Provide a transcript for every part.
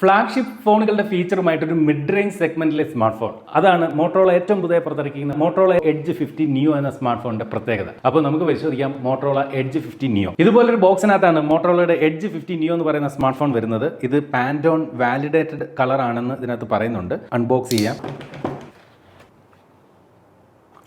Flagship ഫോണുകളുടെ ഫീച്ചറുമായിട്ട് ഒരു മിഡ് റേഞ്ച് സെഗ്മെന്റിലെ സ്മാർട്ട് ഫോൺ അതാണ് മോട്ടോള ഏറ്റവും പുതിയ പുറത്തിറക്കിയിരിക്കുന്ന മോട്ടോള എഡ്ജ് ഫിഫ്റ്റി നിയോ എന്ന സ്മാർട്ട് ഫോണിന്റെ പ്രത്യേകത. അപ്പോൾ നമുക്ക് പരിശോധിക്കാം മോട്ടോള എഡ്ജ് ഫിഫ്റ്റി നിയോ ഇതുപോലൊരു ബോക്സിനകത്താണ് മോട്ടോളയുടെ എഡ്ജ് ഫിഫ്റ്റി നിയോ എന്ന് പറയുന്ന സ്മാർട്ട് ഫോൺ വരുന്നത്. ഇത് പാൻഡോൺ വാലിഡേറ്റഡ് കളർ ആണെന്ന് ഇതിനകത്ത് പറയുന്നുണ്ട്. അൺബോക്സ് ചെയ്യാം.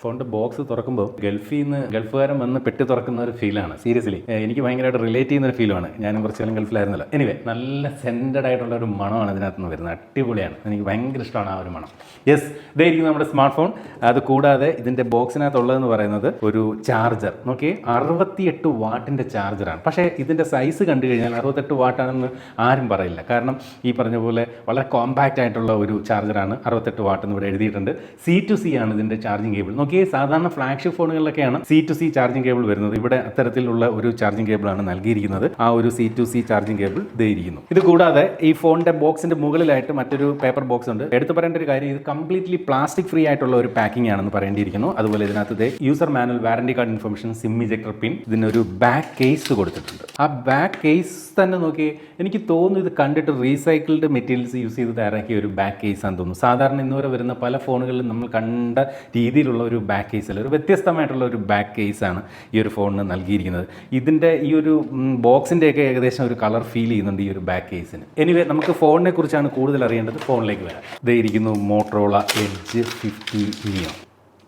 ഫോണിന്റെ ബോക്സ് തുറക്കുമ്പോൾ ഗൾഫിൽ നിന്ന് ഗൾഫുകാരൻ വന്ന് പെട്ടി തുറക്കുന്ന ഒരു ഫീലാണ് സീരിയസ്ലി എനിക്ക് ഭയങ്കരമായിട്ട് റിലേറ്റ് ചെയ്യുന്ന ഒരു ഫീലാണ് ഞാനും കുറച്ച് കാലം ഗൾഫിലായിരുന്നല്ലോ. എനിവേ നല്ല സെന്റഡ് ആയിട്ടുള്ള ഒരു മണമാണ് ഇതിനകത്ത് നിന്ന് വരുന്നത്. അടിപൊളിയാണ്. എനിക്ക് ഭയങ്കര ഇഷ്ടമാണ് ആ ഒരു മണം. യെസ് ഇതായിരിക്കും നമ്മുടെ സ്മാർട്ട് ഫോൺ അത് കൂടാതെ ഇതിന്റെ ബോക്സിനകത്തുള്ളതെന്ന് പറയുന്നത് ഒരു ചാർജർ നോക്കി അറുപത്തിയെട്ട് വാട്ടിന്റെ ചാർജറാണ് പക്ഷേ ഇതിന്റെ സൈസ് കണ്ടു കഴിഞ്ഞാൽ അറുപത്തെട്ട് വാട്ടാണെന്ന് ആരും പറയില്ല. കാരണം ഈ പറഞ്ഞ പോലെ വളരെ കോമ്പാക്റ്റ് ആയിട്ടുള്ള ഒരു ചാർജറാണ് അറുപത്തെട്ട് വാട്ട് എന്ന് ഇവിടെ എഴുതിയിട്ടുണ്ട്. സി ടു സി ആണ് ഇതിന്റെ ചാർജിങ് കേബിൾ നോക്കിയേ സാധാരണ flagship ഫോണുകളിലൊക്കെയാണ് C to C charging cable വരുന്നത്. ഇവിടെ അത്തരത്തിലുള്ള ഒരു ചാർജിങ് ആണ് നൽകിയിരിക്കുന്നത്. ആ ഒരു C to C charging cable ഇതായിരിക്കുന്നു ഇത് കൂടാതെ ഈ ഫോണിന്റെ ബോക്സിന്റെ മുകളിലായിട്ട് മറ്റൊരു പേപ്പർ ബോക്സ് ഉണ്ട്. എടുത്തു പറയേണ്ട ഒരു കാര്യം ഇത് കംപ്ലീറ്റ്ലി പ്ലാസ്റ്റിക് ഫ്രീ ആയിട്ടുള്ള ഒരു പാക്കിംഗ് ആണെന്ന് പറയേണ്ടിയിരിക്കുന്നു. അതുപോലെ ഇതിനകത്ത് ഇതേ user manual warranty card information SIM ejector pin ഇതിനൊരു ബാക്ക് കേസ് കൊടുത്തിട്ടുണ്ട്. ആ ബാക്ക് കേസ് തന്നെ നോക്കി എനിക്ക് തോന്നുന്നു ഇത് കണ്ടിട്ട് റീസൈക്കിൾഡ് മെറ്റീരിയൽസ് യൂസ് ചെയ്ത് തയ്യാറാക്കിയ ഒരു ബാക്ക് കേസ് ആണെന്ന് തോന്നുന്നു. സാധാരണ ഇന്നുവരെ വരുന്ന പല ഫോണുകളിലും നമ്മൾ കണ്ട രീതിയിലുള്ള ഒരു ബാക്ക് കേസ് അല്ല? ഒരു വ്യത്യസ്തമായിട്ടുള്ള ഒരു ബാക്ക് കേസാണ് ഈ ഒരു ഫോണിന് നൽകിയിരിക്കുന്നത്. ഇതിന്റെ ഈ ഒരു ബോക്സിന്റെയൊക്കെ ഏകദേശം ഒരു കളർ ഫീൽ ചെയ്യുന്നുണ്ട് ഈ ഒരു ബാക്ക് കേസിന് എനിവേ നമുക്ക് ഫോണിനെ കുറിച്ചാണ് കൂടുതൽ അറിയേണ്ടത് ഫോണിലേക്ക് വരാം. ഇതേ ഇരിക്കുന്നു Motorola Edge fifty Neo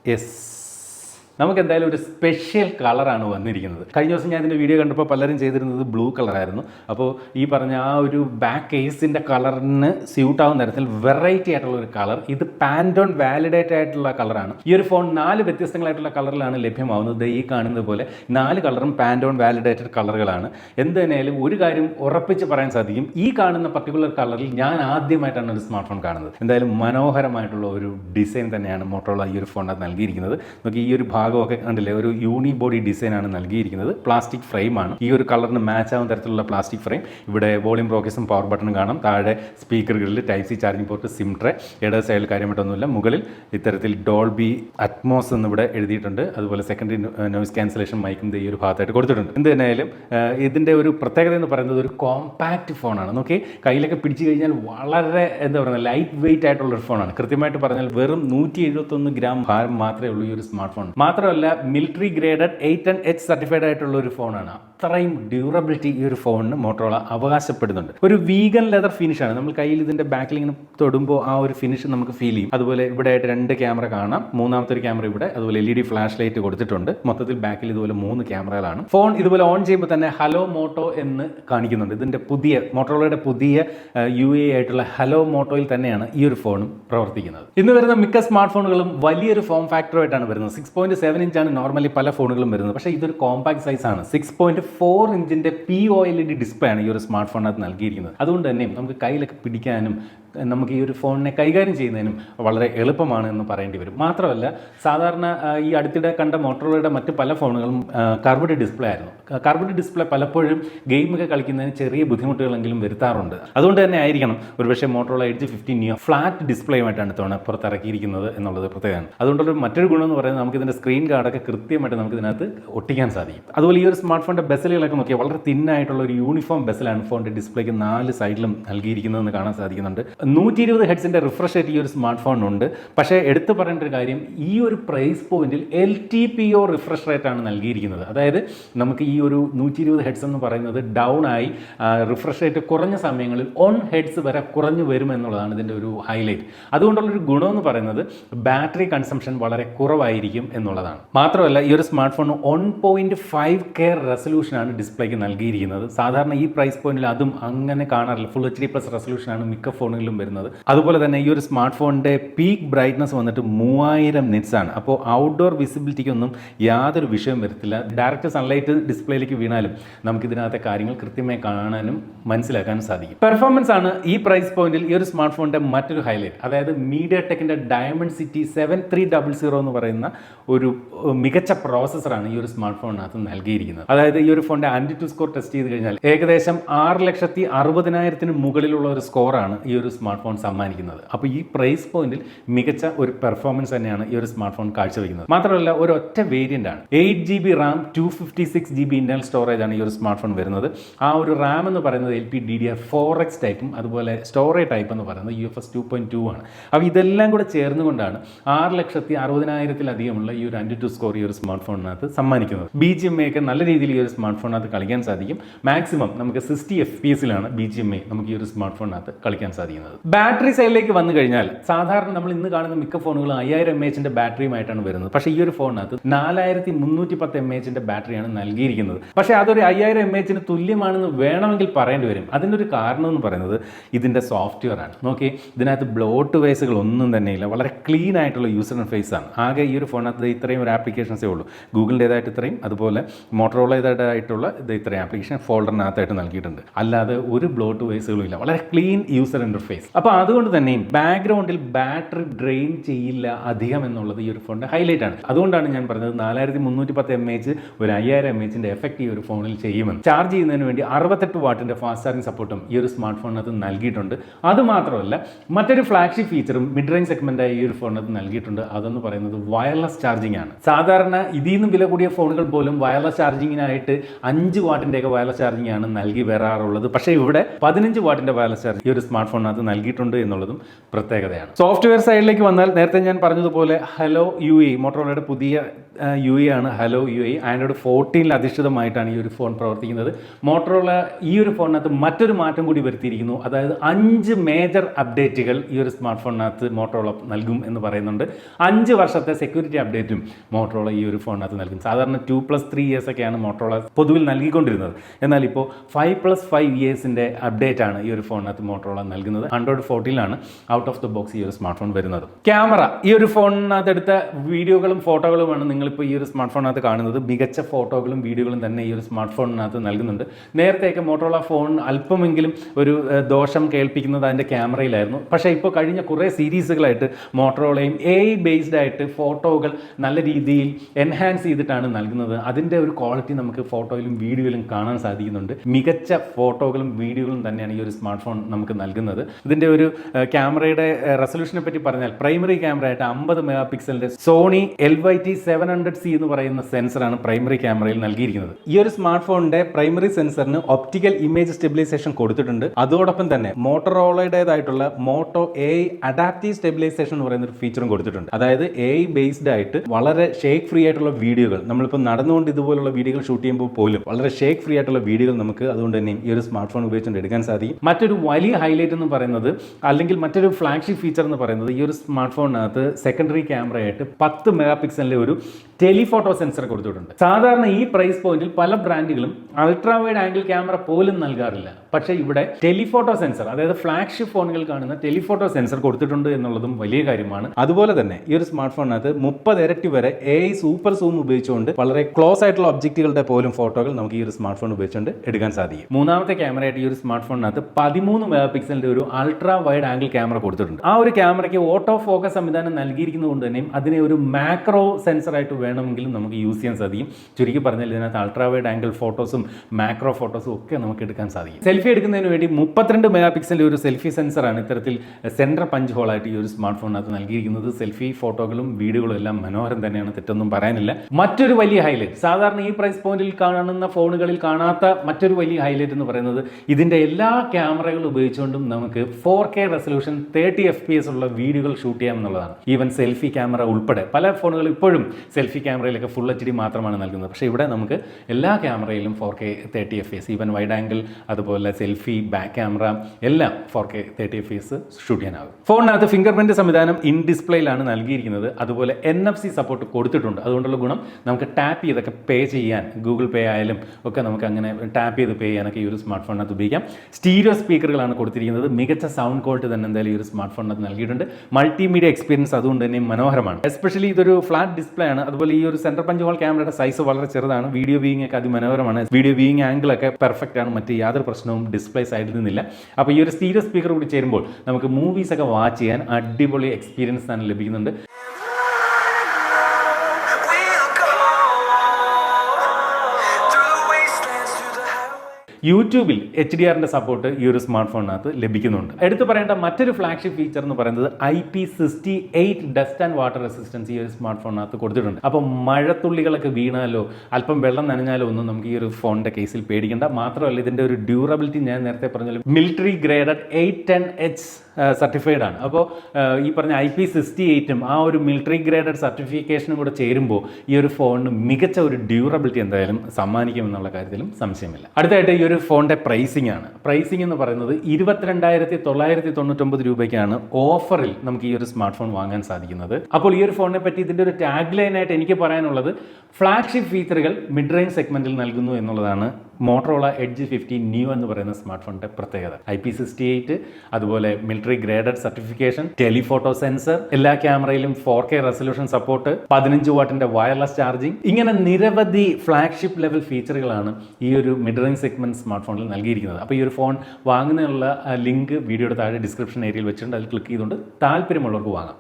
yes നമുക്ക് എന്തായാലും ഒരു സ്പെഷ്യൽ കളറാണ് വന്നിരിക്കുന്നത്. കഴിഞ്ഞ ദിവസം ഞാൻ ഇതിന്റെ വീഡിയോ കണ്ടപ്പോൾ പലരും ചെയ്തിരുന്നത് ബ്ലൂ കളറായിരുന്നു അപ്പോൾ ഈ പറഞ്ഞ ആ ഒരു ബാക്ക് കേസിന്റെ കളറിന് സ്യൂട്ട് ആവുന്ന തരത്തിൽ വെറൈറ്റി ആയിട്ടുള്ള ഒരു കളർ ഇത് പാന്റോൺ വാലിഡേറ്റ് ആയിട്ടുള്ള കളറാണ് ഈ ഒരു ഫോൺ നാല് വ്യത്യസ്തങ്ങളായിട്ടുള്ള കളറിലാണ് ലഭ്യമാവുന്നത്. ഈ കാണുന്നത് പോലെ നാല് കളറും പാന്റോൺ വാലിഡേറ്റഡ് കളറുകളാണ് എന്ത് തന്നെയാലും ഒരു കാര്യം ഉറപ്പിച്ച് പറയാൻ സാധിക്കും. ഈ കാണുന്ന പർട്ടിക്കുലർ കളറിൽ ഞാൻ ആദ്യമായിട്ടാണ് ഒരു സ്മാർട്ട് ഫോൺ കാണുന്നത്. എന്തായാലും മനോഹരമായിട്ടുള്ള ഒരു ഡിസൈൻ തന്നെയാണ് മോട്ടോള ഈ ഒരു ഫോണിനകത്ത് നൽകിയിരിക്കുന്നത്. നമുക്ക് ഈ ഒരു ഭാഗമൊക്കെ കണ്ടില്ലേ? ഒരു യൂണി ബോഡി ഡിസൈനാണ് നൽകിയിരിക്കുന്നത്. പ്ലാസ്റ്റിക് ഫ്രെയിമാണ് ഈ ഒരു കളറിന് മാച്ച് ആവുന്ന തരത്തിലുള്ള പ്ലാസ്റ്റിക് ഫ്രെയിം ഇവിടെ വോളിയം റോക്കേസും പവർ ബട്ടണും കാണാം. താഴെ സ്പീക്കറുകളിൽ type C charging port SIM tray ഇടത് സൈഡിൽ കാര്യമായിട്ടൊന്നുമില്ല. മുകളിൽ ഇത്തരത്തിൽ ഡോൾബി അറ്റ്മോസ് എന്നിവിടെ എഴുതിയിട്ടുണ്ട്. അതുപോലെ സെക്കൻഡറി നോയിസ് ക്യാൻസലേഷൻ മൈക്കിന്റെ ഈ ഒരു ഭാഗത്തായിട്ട് കൊടുത്തിട്ടുണ്ട്. എന്ത് തന്നെയായാലും ഇതിന്റെ ഒരു പ്രത്യേകത എന്ന് പറയുന്നത് ഒരു കോമ്പാക്റ്റ് ഫോണാണ് നോക്കി കയ്യിലൊക്കെ പിടിച്ചു കഴിഞ്ഞാൽ വളരെ എന്താ പറയുക ലൈറ്റ് വെയിറ്റ് ആയിട്ടുള്ള ഒരു ഫോണാണ് കൃത്യമായിട്ട് പറഞ്ഞാൽ വെറും നൂറ്റി എഴുപത്തൊന്ന് ഗ്രാം ഭാരം മാത്രമേ ഉള്ളൂ ഈ ഒരു സ്മാർട്ട് ഫോൺ മാത്രമല്ല military graded eight and H certified ആയിട്ടുള്ള ഒരു ഫോണാണ് അത്രയും ഡ്യൂറബിലിറ്റി ഈ ഒരു ഫോണിന് മോട്ടോറോള അവകാശപ്പെടുന്നുണ്ട്. ഒരു വീഗൻ ലെതർ ഫിനിഷാണ് നമ്മൾ കയ്യിൽ ഇതിന്റെ ബാക്കിൽ ഇങ്ങനെ തൊടുമ്പോൾ ആ ഒരു ഫിനിഷ് നമുക്ക് ഫീൽ ചെയ്യും. അതുപോലെ ഇവിടെ ആയിട്ട് രണ്ട് ക്യാമറ കാണാം. മൂന്നാമത്തെ ഒരു ക്യാമറ ഇവിടെ. അതുപോലെ L E D flash light കൊടുത്തിട്ടുണ്ട്. മൊത്തത്തിൽ ബാക്കിൽ ഇതുപോലെ മൂന്ന് ക്യാമറകളാണ് ഫോൺ ഇതുപോലെ ഓൺ ചെയ്യുമ്പോൾ തന്നെ ഹലോ മോട്ടോ എന്ന് കാണിക്കുന്നുണ്ട്. ഇതിന്റെ പുതിയ മോട്ടോളയുടെ പുതിയ യു എ ആയിട്ടുള്ള ഹലോ മോട്ടോയിൽ തന്നെയാണ് ഈ ഒരു ഫോണും പ്രവർത്തിക്കുന്നത്. ഇന്ന് വരുന്ന മിക്ക സ്മാർട്ട് ഫോണുകളും വലിയൊരു ഫോം ഫാക്ടറുമായിട്ടാണ് വരുന്നത്. സിക്സ് പോയിന്റ് സെവൻ ഇഞ്ചാണ് നോർമലി പല ഫോണുകളും വരുന്നത്. പക്ഷേ ഇതൊരു കോമ്പാക്ട് സൈസ് ആണ്. Six point four ഇഞ്ചിന്റെ P O L E D display ആണ് ഈ ഒരു സ്മാർട്ട് ഫോണിനകത്ത് നൽകിയിരിക്കുന്നത്. അതുകൊണ്ട് തന്നെ നമുക്ക് കയ്യിലൊക്കെ പിടിക്കാനും നമുക്ക് ഈ ഒരു ഫോണിനെ കൈകാര്യം ചെയ്യുന്നതിനും വളരെ എളുപ്പമാണ് എന്ന് പറയേണ്ടി വരും. മാത്രമല്ല സാധാരണ ഈ അടുത്തിടെ കണ്ട മോട്ടോറുകളുടെ മറ്റ് പല ഫോണുകളും കർബഡ് ഡിസ്പ്ലേ ആയിരുന്നു. കർബഡ് ഡിസ്പ്ലേ പലപ്പോഴും ഗെയിമൊക്കെ കളിക്കുന്നതിന് ചെറിയ ബുദ്ധിമുട്ടുകളെങ്കിലും വരുത്താറുണ്ട്. അതുകൊണ്ട് തന്നെ ആയിരിക്കണം ഒരുപക്ഷെ മോട്ടോറോള എഡ്ജ് ന്യൂ ഫ്ലാറ്റ് ഡിസ്പ്ലേയുമായിട്ടാണ് ഇത്തവണ പുറത്തിറക്കിയിരിക്കുന്നത് എന്നുള്ളത് പ്രത്യേകമാണ്. അതുകൊണ്ടുള്ള മറ്റൊരു ഗുണം എന്ന് പറയുന്നത് നമുക്ക് ഇതിന്റെ സ്ക്രീൻ കാർഡൊക്കെ കൃത്യമായിട്ട് നമുക്ക് ഇതിനകത്ത് ഒട്ടിക്കാൻ സാധിക്കും. അതുപോലെ ഈ ഒരു സ്മാർട്ട് ഫോണിന്റെ ബെസലുകളൊക്കെ നോക്കിയാൽ വളരെ തിന്നായിട്ടുള്ള ഒരു യൂണിഫോം ബെസലാണ് ഫോണിന്റെ ഡിസ്പ്ലേക്ക് നാല് സൈഡിലും നൽകിയിരിക്കുന്നതെന്ന് കാണാൻ സാധിക്കുന്നുണ്ട്. നൂറ്റി ഇരുപത് ഹെഡ്സിന്റെ റിഫ്രഷ് റേറ്റ് ഈ ഒരു സ്മാർട്ട് ഫോണിനുണ്ട് പക്ഷേ എടുത്തു പറയേണ്ട ഒരു കാര്യം ഈ ഒരു പ്രൈസ് പോയിന്റിൽ L T P O refresh റേറ്റാണ് നൽകിയിരിക്കുന്നത്. അതായത് നമുക്ക് ഈ ഒരു നൂറ്റി ഇരുപത് ഹെഡ്സ് എന്ന് പറയുന്നത് ഡൗൺ ആയി റിഫ്രഷ് റേറ്റ് കുറഞ്ഞ സമയങ്ങളിൽ ഓൺ ഹെഡ്സ് വരെ കുറഞ്ഞു വരുമെന്നുള്ളതാണ് ഇതിന്റെ ഒരു ഹൈലൈറ്റ്. അതുകൊണ്ടുള്ളൊരു ഗുണമെന്ന് പറയുന്നത് ബാറ്ററി കൺസംഷൻ വളരെ കുറവായിരിക്കും എന്നുള്ളതാണ്. മാത്രമല്ല ഈ ഒരു smart phone one point five K റെസൊല്യൂഷനാണ് ഡിസ്പ്ലേക്ക് നൽകിയിരിക്കുന്നത്. സാധാരണ ഈ പ്രൈസ് പോയിന്റിൽ അതും അങ്ങനെ കാണാറില്ല. ഫുൾ എച്ച് ഡി പ്ലസ് റെസൊല്യൂഷനാണ് മിക്ക ഫോണുകളിലും വരുന്നത്. അതുപോലെ തന്നെ ഈ ഒരു സ്മാർട്ട് ഫോണിന്റെ പീക്ക് ബ്രൈറ്റ്നസ് വന്നിട്ട് മൂവായിരം നിറ്റ്സ് ആണ്. അപ്പോൾ ഔട്ട്ഡോർ വിസിബിലിറ്റിക്കൊന്നും യാതൊരു വിഷയം വരത്തില്ല. ഡയറക്റ്റ് സൺലൈറ്റ് ഡിസ്പ്ലേയിലേക്ക് വീണാലും നമുക്ക് ഇതിനകത്തെ കാര്യങ്ങൾ കൃത്യമായി കാണാനും മനസ്സിലാക്കാനും സാധിക്കും. പെർഫോമൻസ് ആണ് ഈ പ്രൈസ് പോയിന്റിൽ ഈ ഒരു സ്മാർട്ട് ഫോണിന്റെ മറ്റൊരു ഹൈലൈറ്റ് അതായത് media ടെക്കിന്റെ Dimensity seven three double zero എന്ന് പറയുന്ന ഒരു മികച്ച പ്രോസസ്സറാണ് ഈ ഒരു സ്മാർട്ട് ഫോണിനകത്ത് നൽകിയിരിക്കുന്നത്. അതായത് ഈ ഒരു ഫോണിന്റെ ആന്റി ടു സ്കോർ ടെസ്റ്റ് ചെയ്ത് കഴിഞ്ഞാൽ ഏകദേശം ആറ് ലക്ഷത്തി അറുപതിനായിരത്തിന് മുകളിലുള്ള ഒരു സ്കോറാണ് ഈ ഒരു സ്മാർട്ട് ഫോൺ സമ്മാനിക്കുന്നത്. അപ്പോൾ ഈ പ്രൈസ് പോയിന്റിൽ മികച്ച ഒരു പെർഫോമൻസ് തന്നെയാണ് ഈ ഒരു സ്മാർട്ട് ഫോൺ കാഴ്ചവെക്കുന്നത്. മാത്രമല്ല ഒരു ഒറ്റ വേരിയന്റ് ആണ്. Eight G B RAM two fifty six G B internal storage ആണ് ഈ ഒരു സ്മാർട്ട് ഫോൺ വരുന്നത്. ആ ഒരു റാം എന്ന് പറയുന്നത് L P D D R four X ടൈപ്പും അതുപോലെ സ്റ്റോറേജ് ടൈപ്പ് എന്ന് പറയുന്നത് U F S two point two ആണ്. അപ്പോൾ ഇതെല്ലാം കൂടെ ചേർന്നുകൊണ്ടാണ് ആറ് ലക്ഷത്തി അറുപതിനായിരത്തിലധികമുള്ള ഈ ഒരു അന്റി ടു സ്കോർ ഈ ഒരു സ്മാർട്ട് ഫോണിനകത്ത് സമ്മാനിക്കുന്നത്. ബി ജി എം എയൊക്കെ നല്ല രീതിയിൽ ഈ ഒരു സ്മാർട്ട് ഫോണിനകത്ത് കളിക്കാൻ സാധിക്കും. മാക്സിമം നമുക്ക് സിക്സ്റ്റി എഫ് പി എസിലാണ് ബി ജി എം എ നമുക്ക് ഈ ഒരു സ്മാർട്ട് ഫോണിനകത്ത് കളിക്കാൻ സാധിക്കുന്നത്. ബാറ്ററി സൈഡിലേക്ക് വന്നു കഴിഞ്ഞാൽ സാധാരണ നമ്മൾ ഇന്ന് കാണുന്ന മിക്ക ഫോണുകളും അയ്യായിരം എം എച്ചിന്റെ ബാറ്ററിയുമായിട്ടാണ് വരുന്നത്. പക്ഷേ ഈ ഒരു ഫോണിനകത്ത് നാലായിരത്തി മുന്നൂറ്റി പത്ത് എം എച്ചിന്റെ ബാറ്ററിയാണ് നൽകിയിരിക്കുന്നത്. പക്ഷേ അതൊരു അയ്യായിരം എം എച്ചിന് തുല്യമാണെന്ന് വേണമെങ്കിൽ പറയേണ്ടി വരും. അതിന്റെ ഒരു കാരണം എന്ന് പറയുന്നത് ഇതിന്റെ സോഫ്റ്റ്വെയർ ആണ്. നോക്കി ഇതിനകത്ത് ബ്ലോട്ട് വേസുകൾ ഒന്നും തന്നെ ഇല്ല. വളരെ ക്ലീൻ ആയിട്ടുള്ള യൂസർ ഫേസ് ആണ്. ആകെ ഈ ഒരു ഫോണിനകത്ത് ഇത്രയും ഒരു ആപ്ലിക്കേഷൻസേ ഉള്ളൂ. ഗൂഗിളിന്റെതായിട്ട് ഇത്രയും അതുപോലെ മോട്ടറോളേതായിട്ടുള്ള ഇത് ഇത്രയും ആപ്ലിക്കേഷൻ ഫോൾഡറിനകത്തായിട്ട് നൽകിയിട്ടുണ്ട്. അല്ലാതെ ഒരു ബ്ലോട്ട് വേസുകളും ഇല്ല. വളരെ ക്ലീൻ യൂസർ ഇന്റർഫേസ് അപ്പോൾ അതുകൊണ്ട് തന്നെ ബാക്ക്ഗ്രൗണ്ടിൽ ബാറ്ററി ഡ്രെയിൻ ചെയ്യില്ല അധികം എന്നുള്ളത് ഈ ഒരു ഫോണിന്റെ ഹൈലൈറ്റ് ആണ്. അതുകൊണ്ടാണ് ഞാൻ പറഞ്ഞത് നാലായിരത്തി മുന്നൂറ്റി പത്ത് എം എച്ച് ഒരു അയ്യായിരം എം എച്ചിന്റെ എഫക്റ്റ് ഈ ഒരു ഫോണിൽ ചെയ്യുമെന്ന്. ചാർജ് ചെയ്യുന്നതിന് വേണ്ടി അറുപത്തെട്ട് വാട്ടിന്റെ ഫാസ്റ്റ് ചാർജിങ് സപ്പോർട്ടും ഈ ഒരു സ്മാർട്ട് ഫോണിനകത്ത് നൽകിയിട്ടുണ്ട് അതുമാത്രമല്ല മറ്റൊരു ഫ്ലാഗ്ഷിപ്പ് ഫീച്ചറും മിഡ് റേഞ്ച് സെഗ്മെന്റായി ഈ ഒരു ഫോണിനകത്ത് നൽകിയിട്ടുണ്ട്. അതെന്ന് പറയുന്നത് വയർലെസ് ചാർജിങ് ആണ്. സാധാരണ ഇതിൽ നിന്നും വില കൂടിയ ഫോണുകൾ പോലും വയർലെസ് ചാർജിങ്ങിനായിട്ട് അഞ്ച് വാട്ടിന്റെയൊക്കെ വയർലെസ് ചാർജിങ് ആണ് നൽകി വരാറുള്ളത്. പക്ഷേ ഇവിടെ പതിനഞ്ച് വാട്ടിന്റെ വയർലെസ് ചാർജ് ഈ ഒരു സ്മാർട്ട് ഫോണിനകത്ത് നൽകിയിട്ടുണ്ട് എന്നുള്ളതും പ്രത്യേകതയാണ്. സോഫ്റ്റ്വെയർ സൈഡിലേക്ക് വന്നാൽ നേരത്തെ ഞാൻ പറഞ്ഞതുപോലെ ഹലോ യു ഇ മോട്ടോറോളയുടെ പുതിയ യു ഇ ആണ് ഹലോ യു ഇ ആൻഡ്രോയിഡ് ഫോർട്ടീനിൽ അധിഷ്ഠിതമായിട്ടാണ് ഈ ഒരു ഫോൺ പ്രവർത്തിക്കുന്നത്. മോട്ടോറോള ഈ ഒരു ഫോണിനകത്ത് മറ്റൊരു മാറ്റം കൂടി വരുത്തിയിരിക്കുന്നു. അതായത് അഞ്ച് മേജർ അപ്ഡേറ്റുകൾ ഈ ഒരു സ്മാർട്ട് ഫോണിനകത്ത് മോട്ടോറോള നൽകും എന്ന് പറയുന്നുണ്ട്. അഞ്ച് വർഷത്തെ സെക്യൂരിറ്റി അപ്ഡേറ്റും മോട്ടോറോള ഈ ഒരു ഫോണിനകത്ത് നൽകും. സാധാരണ ടു പ്ലസ് ത്രീ ഇയേഴ്സ് ഒക്കെയാണ് മോട്ടറോള പൊതുവിൽ നൽകിക്കൊണ്ടിരുന്നത്. എന്നാൽ ഇപ്പോൾ ഫൈവ് പ്ലസ് ഫൈവ് ഇയേഴ്സിന്റെ അപ്ഡേറ്റാണ് ഈ ഒരു ഫോണിനകത്ത് മോട്ടോറോള നൽകുന്നത്. ആൻഡ്രോയിഡ് ഫോർട്ടീനിലാണ് ഔട്ട് ഓഫ് ദ ബോക്സ് ഈ ഒരു സ്മാർട്ട് ഫോൺ വരുന്നത്. ക്യാമറ ഈ ഒരു ഫോണിനകത്ത് എടുത്ത വീഡിയോകളും ഫോട്ടോകളുമാണ് നിങ്ങളിപ്പോൾ ഈ ഒരു സ്മാർട്ട് ഫോണിനകത്ത് കാണുന്നത്. മികച്ച ഫോട്ടോകളും വീഡിയോകളും തന്നെ ഈ ഒരു സ്മാർട്ട് ഫോണിനകത്ത് നൽകുന്നുണ്ട്. നേരത്തെയൊക്കെ മോട്ടോള ഫോൺ അല്പമെങ്കിലും ഒരു ദോഷം കേൾപ്പിക്കുന്നത് അതിന്റെ ക്യാമറയിലായിരുന്നു. പക്ഷേ ഇപ്പോൾ കഴിഞ്ഞ കുറേ സീരീസുകളായിട്ട് മോട്ടോളയും എ ബേസ്ഡ് ആയിട്ട് ഫോട്ടോകൾ നല്ല രീതിയിൽ എൻഹാൻസ് ചെയ്തിട്ടാണ് നൽകുന്നത്. അതിന്റെ ഒരു ക്വാളിറ്റി നമുക്ക് ഫോട്ടോയിലും വീഡിയോയിലും കാണാൻ സാധിക്കുന്നുണ്ട്. മികച്ച ഫോട്ടോകളും വീഡിയോകളും തന്നെയാണ് ഈ ഒരു സ്മാർട്ട് ഫോൺ നമുക്ക് നൽകുന്നത്. ഇതിന്റെ ഒരു ക്യാമറയുടെ റെസൊല്യൂഷനെ പറ്റി പറഞ്ഞാൽ പ്രൈമറി ക്യാമറ ആയിട്ട് അമ്പത് mega പിക്സലിന്റെ Sony L Y T seven hundred C എന്ന് പറയുന്ന സെൻസറാണ് പ്രൈമറി ക്യാമറയിൽ നൽകിയിരിക്കുന്നത്. ഈ ഒരു സ്മാർട്ട് ഫോണിന്റെ പ്രൈമറി സെൻസറിന് ഒപ്റ്റിക്കൽ ഇമേജ് സ്റ്റെബിലൈസേഷൻ കൊടുത്തിട്ടുണ്ട്. അതോടൊപ്പം തന്നെ മോട്ടറോളയുടേതായിട്ടുള്ള മോട്ടോ എ അഡാപ്റ്റീവ് സ്റ്റെബിലൈസേഷൻ എന്ന് പറയുന്ന ഒരു ഫീച്ചറും കൊടുത്തിട്ടുണ്ട്. അതായത് എ ബേസ്ഡ് ആയിട്ട് വളരെ ഷേക്ക് ഫ്രീ ആയിട്ടുള്ള വീഡിയോകൾ നമ്മളിപ്പോൾ നടന്നുകൊണ്ട് ഇതുപോലുള്ള വീഡിയോകൾ ഷൂട്ട് ചെയ്യുമ്പോൾ പോലും വളരെ ഷേക്ക് ഫ്രീ ആയിട്ടുള്ള വീഡിയോകൾ നമുക്ക് അതുകൊണ്ട് തന്നെ ഈ ഒരു സ്മാർട്ട് ഫോൺ ഉപയോഗിച്ചുകൊണ്ട് എടുക്കാൻ സാധിക്കും. മറ്റൊരു വലിയ ഹൈലൈറ്റ് എന്ന് പറയുന്നത് അല്ലെങ്കിൽ മറ്റൊരു ഫ്ലാഗ്ഷിപ്പ് ഫീച്ചർ എന്ന് പറയുന്നത് ഈ ഒരു സ്മാർട്ട് ഫോണിനകത്ത് സെക്കൻഡറി ക്യാമറയായിട്ട് പത്ത് മെഗാ പിക്സലിലെ ഒരു ടെലിഫോട്ടോ സെൻസർ കൊടുത്തിട്ടുണ്ട്. സാധാരണ ഈ പ്രൈസ് പോയിന്റിൽ പല ബ്രാൻഡുകളും അൾട്രാ വൈഡ് ആംഗിൾ ക്യാമറ പോലും നൽകാറില്ല. പക്ഷേ ഇവിടെ ടെലിഫോട്ടോ സെൻസർ അതായത് ഫ്ലാഗ്ഷിപ്പ് ഫോണുകൾ കാണുന്ന ടെലിഫോട്ടോ സെൻസർ കൊടുത്തിട്ടുണ്ട് എന്നുള്ളതും വലിയ കാര്യമാണ്. അതുപോലെ തന്നെ ഈ ഒരു സ്മാർട്ട് ഫോണിനകത്ത് മുപ്പത് ഇരട്ടി വരെ എ ഐ സൂപ്പർ സൂം ഉപയോഗിച്ചുകൊണ്ട് വളരെ ക്ലോസ് ആയിട്ടുള്ള ഒബ്ജക്റ്റുകളുടെ പോലും ഫോട്ടോകൾ നമുക്ക് ഈ ഒരു സ്മാർട്ട് ഫോൺ ഉപയോഗിച്ചുകൊണ്ട് എടുക്കാൻ സാധിക്കും. മൂന്നാമത്തെ ക്യാമറയായിട്ട് ഈ ഒരു സ്മാർട്ട് ഫോണിനകത്ത് പതിമൂന്ന് മെഗാ പിക്സലിന്റെ ഒരു അൾട്രാ വൈഡ് ആംഗിൾ ക്യാമറ കൊടുത്തിട്ടുണ്ട്. ആ ഒരു ക്യാമറയ്ക്ക് ഓട്ടോ ഫോക്കസ് സംവിധാനം നൽകിയിരിക്കുന്നത് കൊണ്ട് തന്നെയും അതിനെ ഒരു മാക്രോ സെൻസർ ആയിട്ട് വേണമെങ്കിലും നമുക്ക് യൂസ് ചെയ്യാൻ സാധിക്കും. ചുരുക്കി പറഞ്ഞാൽ ഇതിനകത്ത് അൾട്രാ വൈഡ് ആംഗിൾ ഫോട്ടോസും മാക്രോ ഫോട്ടോസും ഒക്കെ നമുക്ക് എടുക്കാൻ സാധിക്കും. സെൽഫി എടുക്കുന്നതിന് വേണ്ടി മുപ്പത്തിരണ്ട് മെഗാ പിക്സലിന്റെ ഒരു സെൽഫി സെൻസറാണ് ഇത്തരത്തിൽ സെൻട്രൽ പഞ്ച് ഹോളായിട്ട് ഈ ഒരു സ്മാർട്ട് ഫോണിനകത്ത് നൽകിയിരിക്കുന്നത്. സെൽഫി ഫോട്ടോകളും വീഡിയോകളും എല്ലാം മനോഹരം തന്നെയാണ് തെറ്റൊന്നും പറയാനില്ല. മറ്റൊരു വലിയ ഹൈലൈറ്റ് സാധാരണ ഈ പ്രൈസ് പോയിന്റിൽ കാണുന്ന ഫോണുകളിൽ കാണാത്ത മറ്റൊരു വലിയ ഹൈലൈറ്റ് എന്ന് പറയുന്നത് ഇതിന്റെ എല്ലാ ക്യാമറകളും ഉപയോഗിച്ചുകൊണ്ടും നമുക്ക് four K resolution thirty F P S ഉള്ള വീഡിയോകൾ ഷൂട്ട് ചെയ്യാം എന്നുള്ളതാണ്. ഈവൻ സെൽഫി ക്യാമറ ഉൾപ്പെടെ പല ഫോണുകളും ഇപ്പോഴും സെൽഫി ക്യാമറയിലൊക്കെ ഫുൾ എച്ച് ഡി മാത്രമാണ് നൽകുന്നത്. പക്ഷേ ഇവിടെ നമുക്ക് എല്ലാ ക്യാമറയിലും four K thirty F S even wide angle അതുപോലെ സെൽഫി ബാക്ക് ക്യാമറ എല്ലാം four K thirty F S shoot ചെയ്യാനാകും. ഫോണിനകത്ത് ഫിംഗർ പ്രിന്റ് സംവിധാനം ഇൻ ഡിസ്പ്ലേയിലാണ് നൽകിയിരിക്കുന്നത്. അതുപോലെ എൻ എഫ് സി സപ്പോർട്ട് കൊടുത്തിട്ടുണ്ട്. അതുകൊണ്ടുള്ള ഗുണം നമുക്ക് ടാപ്പ് ചെയ്തൊക്കെ പേ ചെയ്യാൻ ഗൂഗിൾ പേ ആയാലും ഒക്കെ നമുക്ക് അങ്ങനെ ടാപ്പ് ചെയ്ത് പേ ചെയ്യാനൊക്കെ ഈ ഒരു സ്മാർട്ട് ഫോണിനകത്ത് ഉപയോഗിക്കാം. സ്റ്റീരിയോ സ്പീക്കറുകളാണ് കൊടുത്തിരിക്കുന്നത്. മികച്ച സൗണ്ട് ക്വാളിറ്റി തന്നെ എന്തായാലും ഈ ഒരു സ്മാർട്ട് ഫോണിനകത്ത് നൽകിയിട്ടുണ്ട്. മൾട്ടിമീഡിയ എക്സ്പീരിയൻസ് അതുകൊണ്ട് തന്നെ മനോഹരമാണ്. എസ്പെഷ്യലി ഇതൊരു ഫ്ലാറ്റ് ഡിസ്പ്ലേ ആണ്. അതുപോലെ ഈ ഒരു സെന്റർ പഞ്ച് ഹോൾ ക്യാമറയുടെ സൈസ് വളരെ ചെറുതാണ്. വീഡിയോ വ്യൂയിങ് ഒക്കെ അതിമനോഹരമാണ്. വീഡിയോ വ്യൂയിങ് ആംഗിൾ ഒക്കെ പെർഫെക്റ്റ് ആണ്. മറ്റ് യാതൊരു പ്രശ്നവും ഡിസ്പ്ലേ സൈഡിൽ നിന്നില്ല. അപ്പോൾ ഈ ഒരു സ്റ്റീരിയോ സ്പീക്കർ കൂടി ചേരുമ്പോൾ നമുക്ക് മൂവീസ് ഒക്കെ വാച്ച് ചെയ്യാൻ അടിപൊളി എക്സ്പീരിയൻസ് ആണ് ലഭിക്കുന്നുണ്ട്. യൂട്യൂബിൽ എച്ച് ഡി ആറിന്റെ സപ്പോർട്ട് ഈ ഒരു സ്മാർട്ട് ഫോണിനകത്ത് ലഭിക്കുന്നുണ്ട്. എടുത്തു പറയേണ്ട മറ്റൊരു ഫ്ലാഗ്ഷിപ്പ് ഫീച്ചർ എന്ന് പറയുന്നത് I P sixty eight dust and water resistance ഈ ഒരു സ്മാർട്ട് ഫോണിനകത്ത് കൊടുത്തിട്ടുണ്ട്. അപ്പോൾ മഴത്തുള്ളികളൊക്കെ വീണാലോ അല്പം വെള്ളം നനഞ്ഞാലോ ഒന്നും നമുക്ക് ഈ ഒരു ഫോണിന്റെ കേസിൽ പേടിക്കേണ്ട. മാത്രമല്ല ഇതിന്റെ ഒരു ഡ്യൂറബിലിറ്റി ഞാൻ നേരത്തെ പറഞ്ഞാലും military graded eight ten H certified ആണ്. അപ്പോൾ ഈ പറഞ്ഞ ഐ പി സിക്സ്റ്റി എയ്റ്റും ആ ഒരു മിലിറ്ററി ഗ്രേഡഡ് സർട്ടിഫിക്കേഷനും കൂടെ ചേരുമ്പോൾ ഈ ഒരു ഫോണിന് മികച്ച ഒരു ഡ്യൂറബിലിറ്റി എന്തായാലും സമ്മാനിക്കുമെന്നുള്ള കാര്യത്തിലും സംശയമില്ല. അടുത്തായിട്ട് ഈ ഒരു ഫോണിന്റെ പ്രൈസിംഗ് ആണ്. എന്ന് പറയുന്നത് ഇരുപത്തിരണ്ടായിരത്തി തൊള്ളായിരത്തി തൊണ്ണൂറ്റൊമ്പത് രൂപയ്ക്കാണ് ഓഫറിൽ നമുക്ക് ഈ ഒരു സ്മാർട്ട് ഫോൺ വാങ്ങാൻ സാധിക്കുന്നത്. അപ്പോൾ ഈ ഒരു ഫോണിനെ പറ്റി ഇതിന്റെ ഒരു ടാഗ് ലൈനായിട്ട് എനിക്ക് പറയാനുള്ളത് ഫ്ലാഗ്ഷിപ്പ് ഫീച്ചറുകൾ മിഡ് റേഞ്ച് സെഗ്മെന്റിൽ നൽകുന്നു എന്നുള്ളതാണ് മോട്ടറോള എഡ്ജ് ഫിഫ്റ്റി ന്യൂ എന്ന് പറയുന്ന സ്മാർട്ട് ഫോണിന്റെ പ്രത്യേകത. ഐ പി സിക്സ്റ്റി എയ്റ്റ് അതുപോലെ military graded certification telephoto sensor എല്ലാ ക്യാമറയിലും ഫോർ കെ റെസൊല്യൂഷൻ സപ്പോർട്ട് പതിനഞ്ച് വാട്ടിന്റെ വയർലെസ് ചാർജിംഗ് ഇങ്ങനെ നിരവധി ഫ്ലാഗ്ഷിപ്പ് ലെവൽ ഫീച്ചറുകളാണ് ഈ ഒരു മിഡ് റേഞ്ച് സ്മാർട്ട് ഫോണിൽ നൽകിയിരിക്കുന്നത്. അപ്പോൾ ഈ ഒരു ഫോൺ വാങ്ങുന്നതിനുള്ള ലിങ്ക് വീഡിയോയുടെ താഴെ ഡിസ്ക്രിപ്ഷൻ ഏരിയയിൽ വെച്ചിട്ടുണ്ട്. അതിൽ ക്ലിക്ക് ചെയ്തുകൊണ്ട് താല്പര്യമുള്ളവർക്ക് വാങ്ങാം.